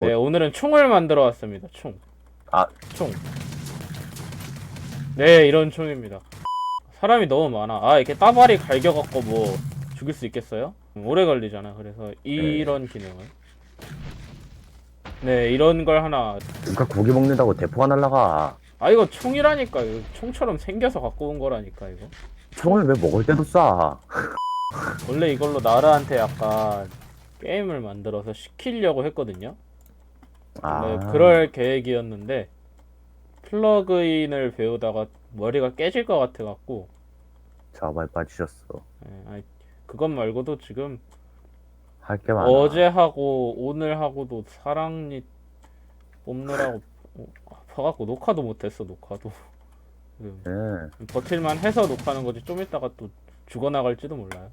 네, 오늘은 총을 만들어 왔습니다. 총. 아. 총. 네, 이런 총입니다. 사람이 너무 많아. 아, 이렇게 따발이 갈겨갖고 뭐 죽일 수 있겠어요? 음, 오래 걸리잖아. 그래서 이런 기능을. 네, 이런 걸 하나. 누가 고기 먹는다고 대포가 날라가. 아, 이거 총이라니까. 이거 총처럼 생겨서 갖고 온 거라니까, 이거. 총을 왜 먹을 때도 쏴? 원래 이걸로 나라한테 약간 게임을 만들어서 시키려고 했거든요. 아, 네, 그럴 계획이었는데 플러그인을 배우다가 머리가 깨질 것 같아 갖고 자발 빠지셨어. 예, 아니, 그것 말고도 지금 할 게 많아. 어제 하고 오늘 하고도 사랑니 뽑느라고 어, 아파갖고 녹화도 못했어 녹화도 네. 버틸만 해서 녹화하는 거지 좀 이따가 또 죽어나갈지도 몰라요